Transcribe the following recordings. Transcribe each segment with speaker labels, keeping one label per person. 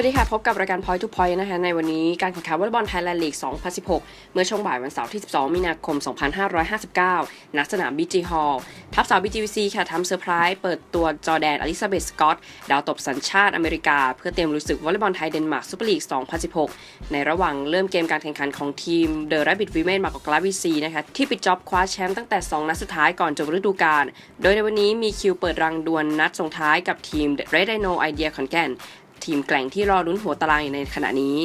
Speaker 1: วัสดีค่ะ พบกับรายการ Point to Point นะคะ ในวันนี้การแข่งขันวอลเลย์บอลไทยแลนด์ลีก 2016 เมื่อช่วงบ่ายวันเสาร์ที่ 12 มีนาคม 2559 ณ สนาม BG Hall ทัพสาว BGVC ค่ะทำเซอร์ไพรส์เปิดตัวจอแดนอลิซาเบธสกอตดาวตบสัญชาติอเมริกา เพื่อเตรียมลุยศึกวอลเลย์บอลไทยเดนมาร์กซูเปอร์ลีก 2016 ในระหว่างเริ่มเกมการแข่งขันของทีมเดอะ r ร b บิ t วีเมนมากกลาวีซีนะคะที่ปิดจ็อบคว้าแชมป์ตั้งแต่ 2 นัดสุดท้ายก่อนจบฤดูกาลโดยในวันนี้มีคิวเปิดรังดวลนัดส่งท้ายกับทีม Red Dino Idea ขอนแก่น ทีมแกล่งที่รอลุ้นหัวตารางอยู่ในขณะนี้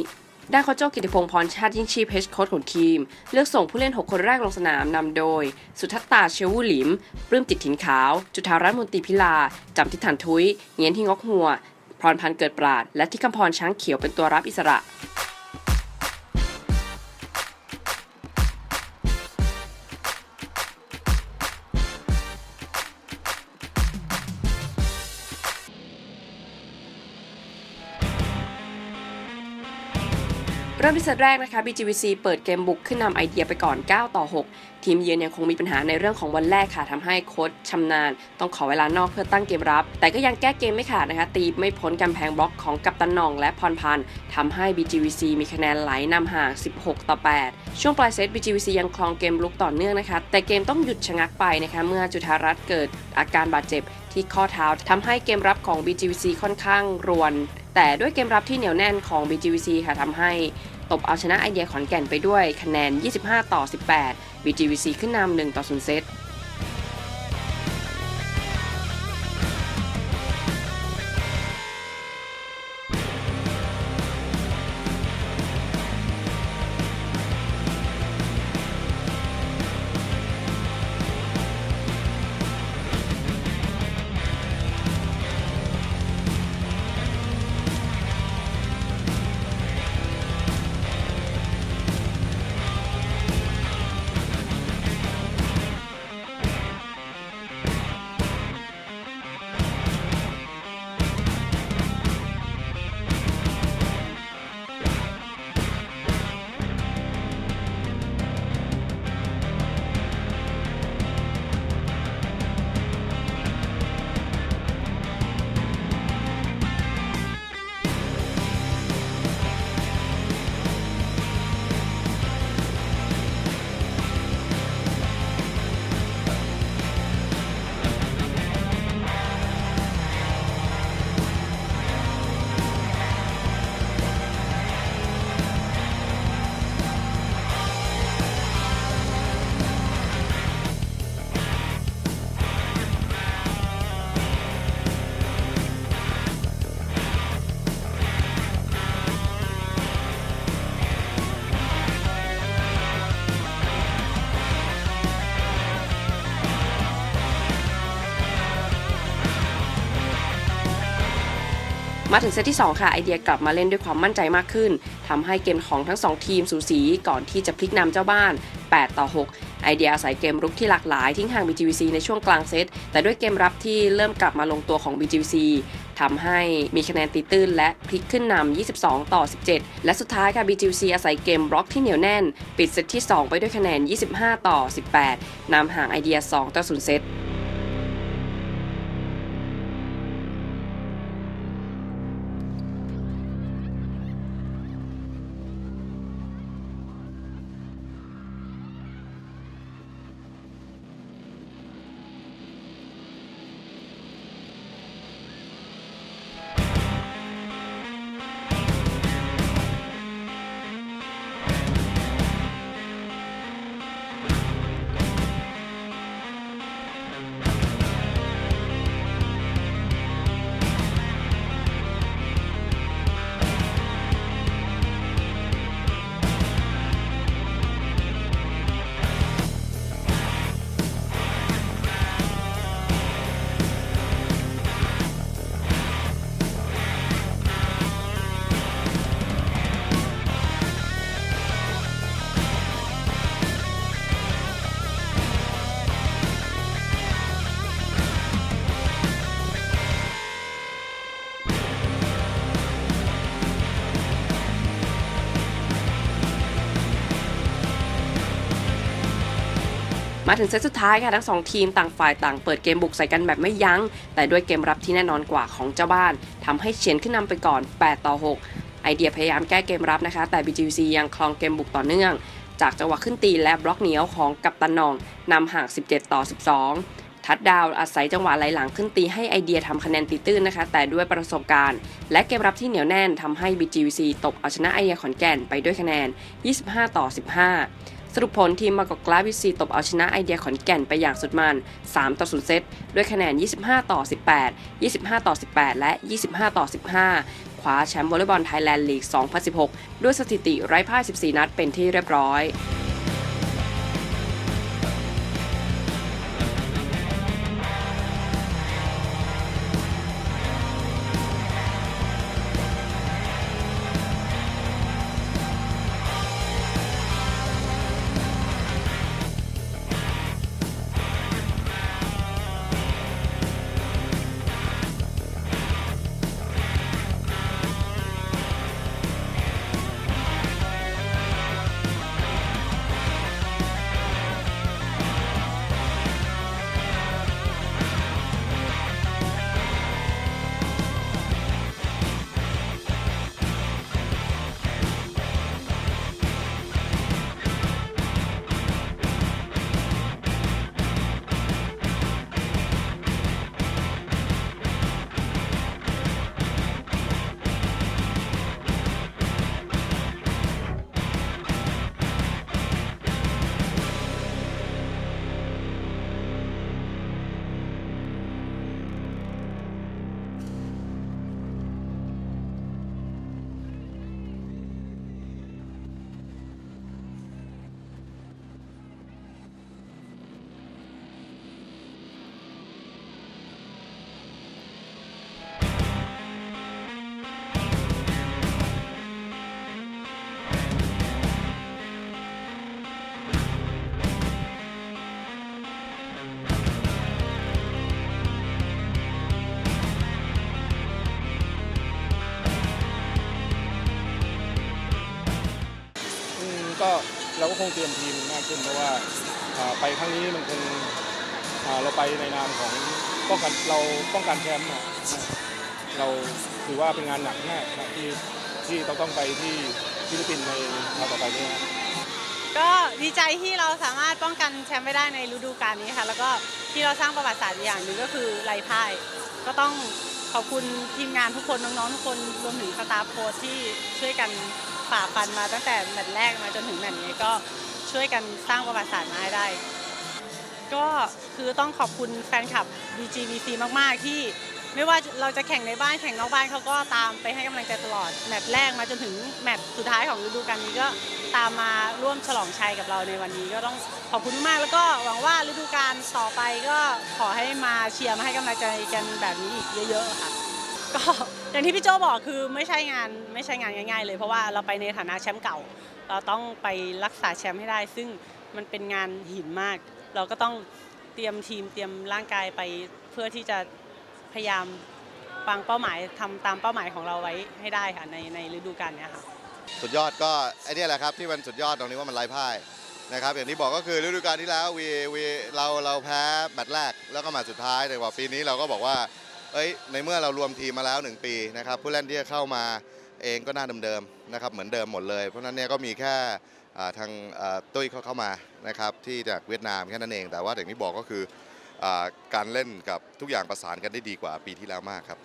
Speaker 1: ด้านโค้ชโจกิติพงศ์พรชาติยิ่งชีพเฮชโค้ชของทีม เลือกส่งผู้เล่น 6 คนแรกลงสนามนำโดย สุทัศตาเชวูหลิม ปลื้มจิตถิ่นขาว จุธารัตน์มนตรีพิลา จำทิถันทุยเงียนที่งอกหัว พรพันธ์เกิดปราด และที่คำพรช้างเขียวเป็นตัวรับอิสระ เริ่มที่เซตแรกนะคะ BGVC เปิดเกมบุกขึ้นนำไอเดียไปก่อน 9 ต่อ 6 ทีมเยือนยังคงมีปัญหาในเรื่องของวันแรกค่ะทำให้โค้ชชำนาญ ต้องขอเวลานอกเพื่อตั้งเกมรับ แต่ก็ยังแก้เกมไม่ขาดนะคะ ตีไม่พ้นกำแพงบล็อกของกัปตันนองและพรพันธ์ทำให้ BGVC มีคะแนนไหลนำห่าง 16 ต่อ 8 ช่วงปลายเซต BGVC ยังครองเกมลุกต่อเนื่องนะคะ แต่เกมต้องหยุดชะงักไปนะคะเมื่อจุธารัตน์เกิดอาการบาดเจ็บที่ข้อเท้าทำให้เกมรับของ BGVC ค่อนข้างรวน แต่ด้วยเกมรับที่เหนียวแน่นของ BGVC ค่ะทำให้ ตบเอาชนะไอเดียขอนแก่นไปด้วยคะแนน 25 ต่อ 18 BGVC ขึ้นนำ1ต่อ0เซต มาถึงเซตที่ 2 ค่ะไอเดียกลับมาเล่นด้วยความมั่นใจมากขึ้นทำให้เกมของทั้ง 2 ทีมสูสีก่อนที่จะพลิกนำเจ้าบ้าน 8 ต่อ 6 ไอเดียอาศัยเกมรุกที่หลากหลายทิ้งห่าง BGVC ในช่วงกลางเซต แต่ด้วยเกมรับที่เริ่มกลับมาลงตัวของ BGVC ทำให้มีคะแนนตีตื้นและพลิกขึ้นนำ 22 ต่อ 17 และสุดท้ายค่ะ BGVC อาศัยเกมบล็อกที่เหนียวแน่น ปิดเซตที่ 2 ไปด้วยคะแนน 25 ต่อ 18นำห่างไอเดีย 2 ต่อ 0 เซต มาถึงเซตสุดท้ายค่ะทั้งสองทีมต่างฝ่ายต่างเปิดเกมบุกใส่กันแบบไม่ยัง้ง แต่ด้วยเกมรับที่แน่นอนกว่าของเจ้าบ้านทำให้เฉียนขึ้นนำไปก่อน 8 ต่อ 6 ไอเดียพยายามแก้เกมรับนะคะ แต่ BGC ยังคลองเกมบุกต่อเนื่อง จากจังหวะขึ้นตีและบล็อกเหนียวของกัปตันนองนำห่าง 17 ต่อ 12ทัดดาวอาศัยจังหวะไหลหลังขึ้นตีให้ไอเดียทำคะแนนตีตื้นนะคะ แต่ด้วยประสบการณ์ และเกมรับที่เหนียวแน่นทำให้ BGVC ตบเอาชนะไอเดียขอนแก่นไปด้วยคะแนน 25 ต่อ 15 สรุปผลทีมมากอกกลาวิซีตบเอาชนะไอเดียขอนแก่นไปอย่างสุดมัน 3 ต่อ 0 เซต ด้วยคะแนน 25 ต่อ 18 25 ต่อ 18 และ 25 ต่อ 15 คว้าแชมป์วอลเลย์บอลไทยแลนด์ลีก 2016 ด้วยสถิติไร้พ่าย 14 นัดเป็นที่เรียบร้อย
Speaker 2: ก็คงเตรียมทีมมากขึ้นเพราะว่าไปครั้งนี้มันคงเราไปในนามของป้องกันเราป้องกันแชมป์เราถือว่าเป็นงานหนักมากที่ที่เราต้องไปที่ฟิลิปปินส์ในคราวต่อไปนี้นะ
Speaker 3: ก็ดีใจที่เราสามารถป้องกันแชมป์ไม่ได้ในฤดูกาลนี้ค่ะ แล้วก็ที่เราสร้างประวัติศาสตร์อีกอย่างหนึ่งก็คือไร้พ่าย ก็ต้องขอบคุณทีมงานทุกคนน้องๆทุกคนรวมถึงสตาฟโค้ชที่ช่วยกัน ฝ่าฟันมาตั้งแต่แมตช์แรกมาจนถึงแมตช์นี้ก็ช่วยกันสร้างประวัติศาสตร์มาให้ได้ ก็คือต้องขอบคุณแฟนคลับ BGVC มาก ๆ ที่ไม่ว่าเราจะแข่งในบ้านแข่งนอกบ้านเขาก็ตามไปให้กำลังใจตลอดแมตช์แรกมาจนถึงแมตช์สุดท้ายของฤดูกาลนี้ก็ตามมาร่วมฉลองชัยกับเราในวันนี้ก็ต้องขอบคุณมากแล้วก็หวังว่าฤดูกาลต่อไปก็ขอให้มาเชียร์มาให้กำลังใจกันแบบนี้อีกเยอะ ๆ ค่ะ ก็ อย่างที่พี่โจบอกคือไม่ใช่งานไม่ใช่งานง่าย ๆ เลยเพราะว่าเราไปในฐานะแชมป์เก่า เราต้องไปรักษาแชมป์ให้ได้ ซึ่งมันเป็นงานหินมาก เราก็ต้องเตรียมทีมเตรียมร่างกายไปเพื่อที่จะพยายามวางเป้าหมายทำตามเป้าหมายของเราไว้ให้ได้ค่ะในในฤดูกาลนี้ค่ะ
Speaker 4: สุดยอดก็ไอ้เนี่ยแหละครับที่มันสุดยอดตรงนี้ว่ามันไร้พ่ายนะครับอย่างที่บอกก็คือฤดูกาลที่แล้ววีวีเราเราแพ้แมตช์แรกแล้วก็มาสุดท้ายแต่ว่าปีนี้เราก็บอกว่า เอ้ยในเมื่อเรารวมทีมมาแล้ว 1 ปีนะครับผู้เล่นที่จะเข้ามาเองก็หน้าเดิมๆนะครับเหมือนเดิมหมดเลย เพราะฉะนั้นเนี่ยก็มีแค่ทางตุ้ยเขาเข้ามานะครับที่จากเวียดนามแค่นั้นเอง แต่ว่าอย่างที่บอกก็คืออการเล่นกับทุกอย่างประสานกันได้ดีกว่าปีที่แล้วมากครับ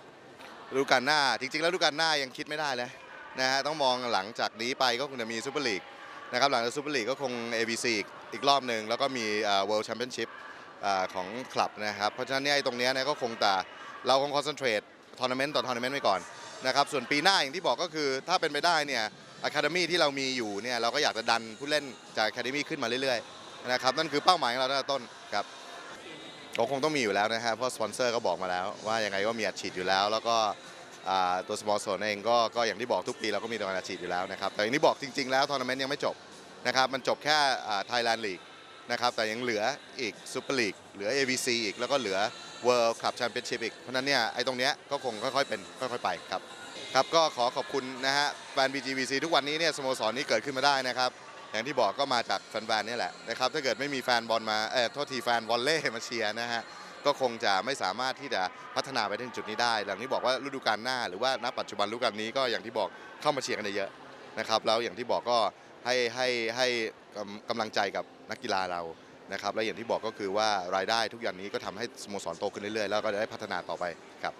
Speaker 4: ฤดูกาลหน้าจริงๆ แล้วฤดูกาลหน้ายังคิดไม่ได้เลยนะฮะต้องมองหลังจากนี้ไปก็คงจะมีซูเปอร์ลีกนะครับหลังจากซูเปอร์ลีกก็คง ABC อีกอีกรอบหนึ่งแล้วก็มีเอ่อ World Championship ของคลับนะครับเพราะฉะนั้นเนี่ยตรงนี้เนี่ยก็คงแต่ เราคงคอนเซนเทรตทัวร์นาเมนต์ต่อทัวร์นาเมนต์ไว้ก่อนนะครับส่วนปีหน้าอย่างที่บอกก็คือถ้าเป็นไปได้เนี่ยอะคาเดมี่ที่เรามีอยู่เนี่ยเราก็อยากจะดันผู้เล่นจากอะคาเดมี่ขึ้นมาเรื่อยๆนะครับนั่นคือเป้าหมายของเราตั้งแต่ต้นครับก็คงต้องมีอยู่แล้วนะฮะเพราะสปอนเซอร์ก็บอกมาแล้ว ว่ายังไงก็มีอัดฉีดอยู่แล้ว แล้วก็ตัวสโมสรเองก็ก็อย่างที่บอกทุกปีเราก็มีตัวอาชีพอยู่แล้วนะครับแต่อย่างที่บอกจริง ๆ แล้วทัวร์นาเมนต์ยังไม่จบนะครับมันจบแค่ไทยแลนด์ลีกนะครับแต่ยังเหลืออีกซูเปอร์ลีกเหลือ ABC อีกแล้วก็เหลือ World Club Championship อีกเพราะนั้นเนี่ยไอ้ตรงเนี้ยก็คงค่อยๆเป็นค่อยๆไปครับครับก็ขอขอบคุณนะฮะแฟน BGVC ทุกวันนี้เนี่ยสโมสรนี้เกิดขึ้นมาได้นะครับอย่างที่บอกก็มาจากแฟนๆนี่แหละนะครับถ้าเกิดไม่มีแฟนบอลมาเออโทษทีแฟนวอลเล่มาเชียร์นะฮะก็คงจะไม่สามารถที่จะพัฒนาไปถึงจุดนี้ได้อย่างที่บอกว่าฤดูกาลหน้า หรือว่าณปัจจุบันฤดูกาลนี้ก็อย่างที่บอกเข้ามาเชียร์กันเยอะนะครับแล้วอย่างที่บอกก็ให้ให้ให้กำกำลังใจกับนักกีฬาเรา นะครับและอย่างที่บอกก็คือว่ารายได้ทุกอย่างนี้ก็ทำให้สโมสรโตขึ้นเรื่อยๆ แล้วก็จะได้พัฒนาต่อไปครับ